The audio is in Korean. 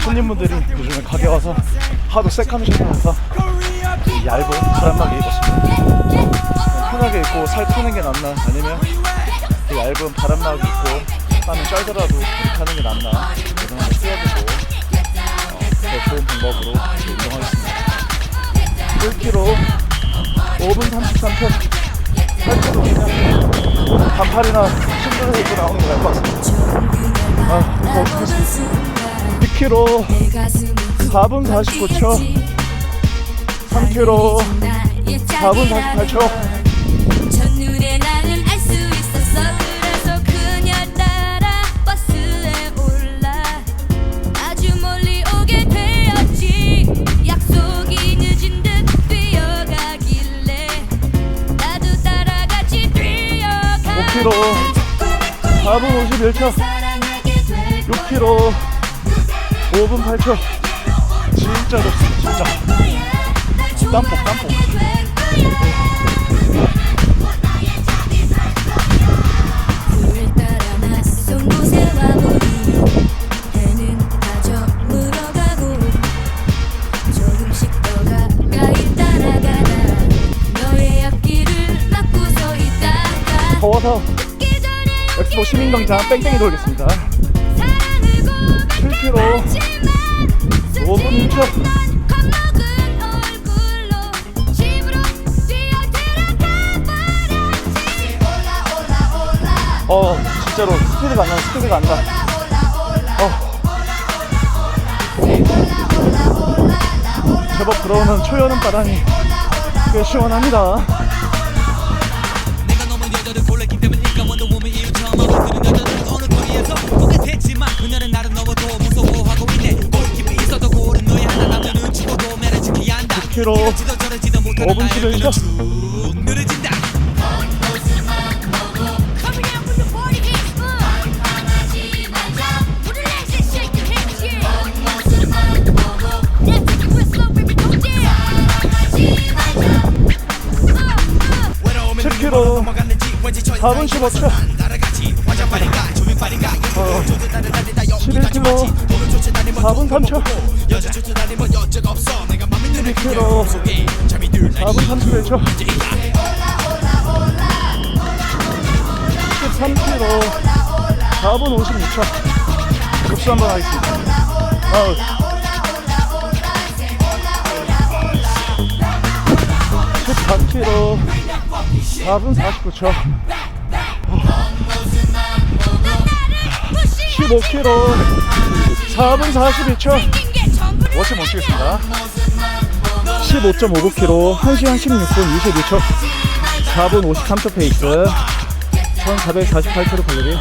손님분들이 요즘에 가게 와서 하도 세카미션하면서 이 얇은 바람막이 입었습니다. 편하게 입고 살 푸는 게 낫나 아니면 이 얇은 바람막이 입고 땀이 쩔더라도 하는 게 낫나 이런 걸 뛰어보고 어, 더 좋은 방법으로 운동하겠습니다. 1kg 5분 33초 8kg 그냥 반팔이나 신발을 입고 나오는 게 나을 것 같습니다. 아, 어떡하지? 2kg 4분 49초. 3kg 4분 48초. 첫눈에 나는 알수 있었어. 그래서 그녀 따라 버스에 올라 아주 멀리 오게 되었지. 약속이 늦은 듯 뛰어가길래 나도 따라같이 뛰어가. 5kg 4분 51초 사랑하게 될 6kg 5분 8초. 진짜 좋습니다 진짜. 땀복 땀복 더워서 엑스포 시민광장 뺑뺑이 돌겠습니다 어어 진짜로 스피드가 안 나, 스피드가 안 나. 어. 제법 들어오는 초여름 바람이 꽤 시원합니다. 10km 5분 지르니까 킬로. 4분 15초 어, 11킬로. 4분 3초 12kg 4분 31초 13kg 4분 56초 급수 한번 하겠습니다. 아우. 14kg 4분 49초 15kg 4분 42초 워치 멈추겠습니다 15.59kg 1시간 16분 22초 4분 53초 페이스 1448kcal 칼로리